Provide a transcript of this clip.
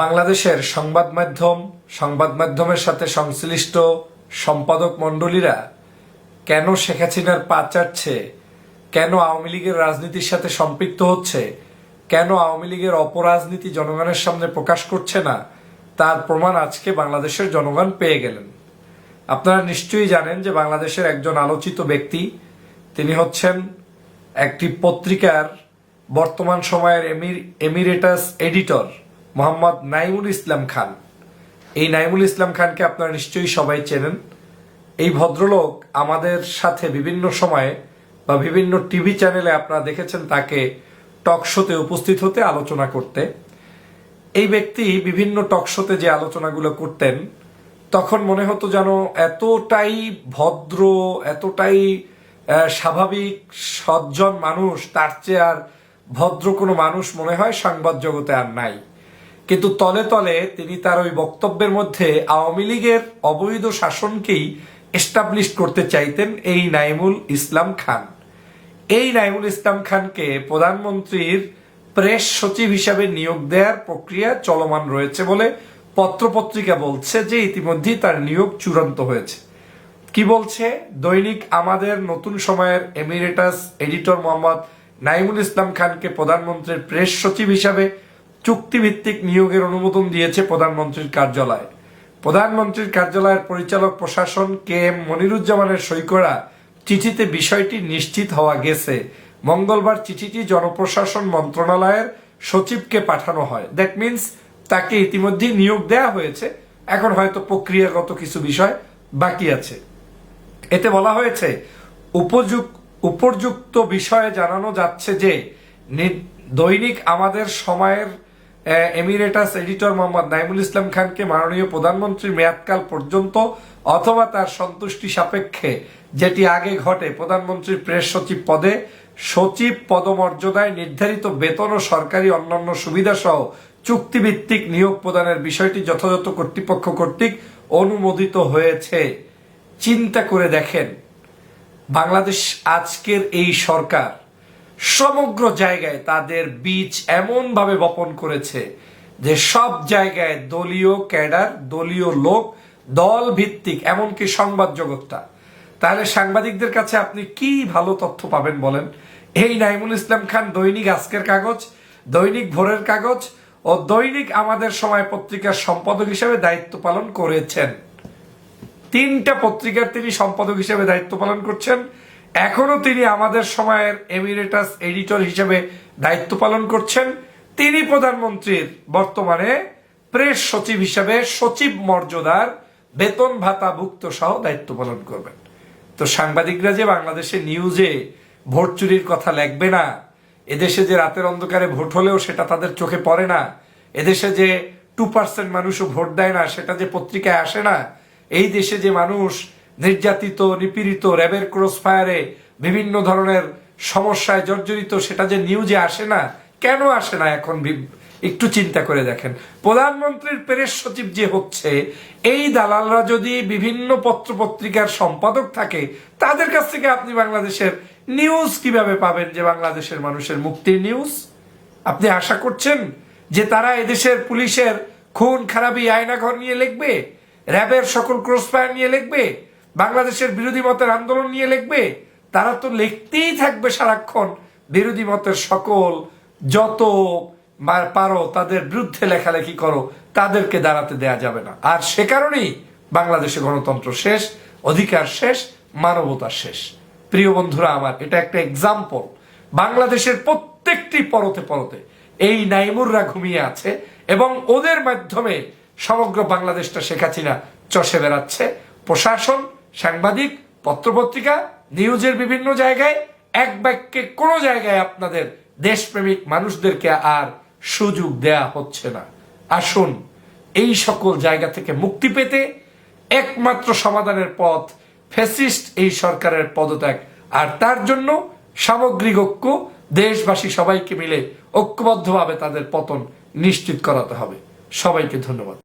বাংলাদেশের সংবাদ মাধ্যম, সংবাদ মাধ্যমের সাথে সংশ্লিষ্ট সম্পাদক মণ্ডলীরা কেন শেখ হাসিনার পা চাটছে? কেন আওয়ামী লীগের রাজনীতির সাথে সম্পৃক্ত হচ্ছে? কেন আওয়ামী লীগের অপরাজনীতি জনগণের সামনে প্রকাশ করছে না? তার প্রমাণ আজকে বাংলাদেশের জনগণ পেয়ে গেলেন। আপনারা নিশ্চয়ই জানেন যে বাংলাদেশের একজন আলোচিত ব্যক্তি, তিনি হচ্ছেন একটি পত্রিকার বর্তমান সময়ের এমির, এমিরেটাস এডিটর। মোহাম্মদ নাইমুল ইসলাম খান। এই নাইমুল ইসলাম খানকে আপনারা নিশ্চয়ই সবাই চেনেন। এই ভদ্রলোক আমাদের সাথে বিভিন্ন সময়ে বা বিভিন্ন টিভি চ্যানেলে আপনারা দেখেছেন তাকে টক শোতে উপস্থিত হতে আলোচনা করতে। এই ব্যক্তি বিভিন্ন টক শোতে যে আলোচনাগুলো করতেন, তখন মনে হতো যেন এতটাই ভদ্র, এতটাই স্বাভাবিক, সজ্জন মানুষ, তার চেয়ে আর ভদ্র কোনো মানুষ মনে হয় সংবাদ জগতে আর নাই। কিন্তু তলে তলে তিনি তার ওই বক্তব্যের মধ্যে আওয়ামী লীগের অবৈধ শাসনকেই এস্টাবলিশ করতে চাইতেন এই নাইমুল ইসলাম খান। এই নাইমুল ইসলাম খানকে প্রধানমন্ত্রীর প্রেস সচিব হিসাবে নিয়োগ দেওয়ার প্রক্রিয়া চলমান রয়েছে বলে পত্রপত্রিকা বলছে যে ইতিমধ্যেই তার নিয়োগ চূড়ান্ত হয়েছে। কি বলছে? দৈনিক আমাদের নতুন সময়ের এমিরেটাস এডিটর মোহাম্মদ নাইমুল ইসলাম খানকে প্রধানমন্ত্রীর প্রেস সচিব হিসাবে চুক্তিভিত্তিক নিয়োগের অনুমোদন দিয়েছে প্রধানমন্ত্রীর কার্যালয়। প্রধানমন্ত্রীর কার্যালয়ের পরিচালক প্রশাসন কে এম মনিরুজ্জামানের সই করা চিঠিতে বিষয়টি নিশ্চিত হওয়া গেছে। মঙ্গলবার চিঠিটি জনপ্রশাসন মন্ত্রণালয়ের সচিবকে পাঠানো হয়। দ্যাট মিন্স তাকে ইতিমধ্যেই নিয়োগ দেওয়া হয়েছে। এখন হয়তো প্রক্রিয়াগত কিছু বিষয় বাকি আছে। এতে বলা হয়েছে, উপযুক্ত উপযুক্ত বিষয়ে জানানো যাচ্ছে যে দৈনিক আমাদের সময়ের এমিরেটাস এডিটর মোহাম্মদ নাইমুল ইসলাম খানকে মাননীয় প্রধানমন্ত্রীর মেয়াদকাল পর্যন্ত অথবা তার সন্তুষ্টি সাপেক্ষে, যেটি আগে ঘটে প্রধানমন্ত্রীর প্রেস সচিব পদে, সচিব পদমর্যাদায় নির্ধারিত বেতন ও সরকারি অন্যান্য সুবিধা সহ চুক্তিভিত্তিক নিয়োগ প্রদানের বিষয়টি যথাযথ কর্তৃপক্ষ কর্তৃক অনুমোদিত হয়েছে। চিন্তা করে দেখেন, বাংলাদেশ আজকের এই সরকার সমগ্র জায়গায় তাদের বীজ এমনভাবে বপন করেছে যে সব জায়গায় দলীয় ক্যাডার, দলীয় লোক দল ভিত্তিক এমনকি সংবাদ জগৎটা। তাহলে সাংবাদিকদের কাছে আপনি কি ভালো তথ্য পাবেন বলেন? এই নাইমুল ইসলাম খান দৈনিক আজকের কাগজ, দৈনিক ভোরের কাগজ ও দৈনিক আমাদের সময় পত্রিকার সম্পাদক হিসেবে দায়িত্ব পালন করেছেন। তিনটা পত্রিকার তিনি সম্পাদক হিসেবে দায়িত্ব পালন করছেন। এখনও তিনি আমাদের সময়ের এমিরেটাস এডিটর হিসেবে দায়িত্ব পালন করছেন। তিনি প্রধানমন্ত্রীর বর্তমানে প্রেস সচিব হিসেবে সচিব মর্যাদার বেতন ভাতা ভুক্ত সহ দায়িত্ব পালন করবেন। তো সাংবাদিকরা যে বাংলাদেশে নিউজে ভোট চুরির কথা লেখবে না, এদেশে যে রাতের অন্ধকারে ভোট হলেও সেটা তাদের চোখে পড়ে না, এদেশে যে টু পার্সেন্ট মানুষও ভোট দেয় না, সেটা যে পত্রিকায় আসে না, এই দেশে যে মানুষ নির্যাতিত, নিপীড়িত, র্যাবের ক্রস ফায়ারে বিভিন্ন ধরনের সমস্যায় জর্জরিত, সেটা যে নিউজে আসে না, কেন আসে না এখন একটু চিন্তা করে দেখেন। প্রধানমন্ত্রীর প্রেস সচিব যে হচ্ছে, এই দালালরা যদি বিভিন্ন পত্র পত্রিকার সম্পাদক থাকে, তাদের কাছ থেকে আপনি বাংলাদেশের নিউজ কীভাবে পাবেন যে বাংলাদেশের মানুষের মুক্তির নিউজ? আপনি আশা করছেন যে তারা এদেশের পুলিশের খুন, খারাপি আয়নাঘর নিয়ে লিখবে? র্যাবের সকল ক্রসফায়ার নিয়ে লিখবে? বাংলাদেশের বিরোধী মতের আন্দোলন নিয়ে লিখবে, তারা তো লিখতেই থাকবে সারাক্ষণ। বিরোধী মতের সকল যত পারো, তাদের বিরুদ্ধে লেখালেখি করো, তাদেরকে দাঁড়াতে দেয়া যাবে না। আর সে কারণেই বাংলাদেশে গণতন্ত্র শেষ, অধিকার শেষ, মানবতা শেষ। প্রিয় বন্ধুরা আমার, এটা একটা এক্সাম্পল বাংলাদেশের প্রত্যেকটি পরতে পরতে এই নাইমুররা ঘুমিয়ে আছে এবং ওদের মাধ্যমে সমগ্র বাংলাদেশটা শেখ চষে বেড়াচ্ছে। প্রশাসন সাংবাদিক, পত্রপত্রিকা, নিউজের বিভিন্ন জায়গায়, এক বাক্যে কোনো জায়গায় আপনাদের দেশপ্রেমিক মানুষদেরকে আর সুযোগ দেয়া হচ্ছে না। আসুন, এই সকল জায়গা থেকে মুক্তি পেতে একমাত্র সমাধানের পথ ফেসিস্ট এই সরকারের পদত্যাগ। আর তার জন্য সামগ্রিক ঐক্য, দেশবাসী সবাইকে মিলে ঐক্যবদ্ধভাবে তাদের পতন নিশ্চিত করাতে হবে। সবাইকে ধন্যবাদ।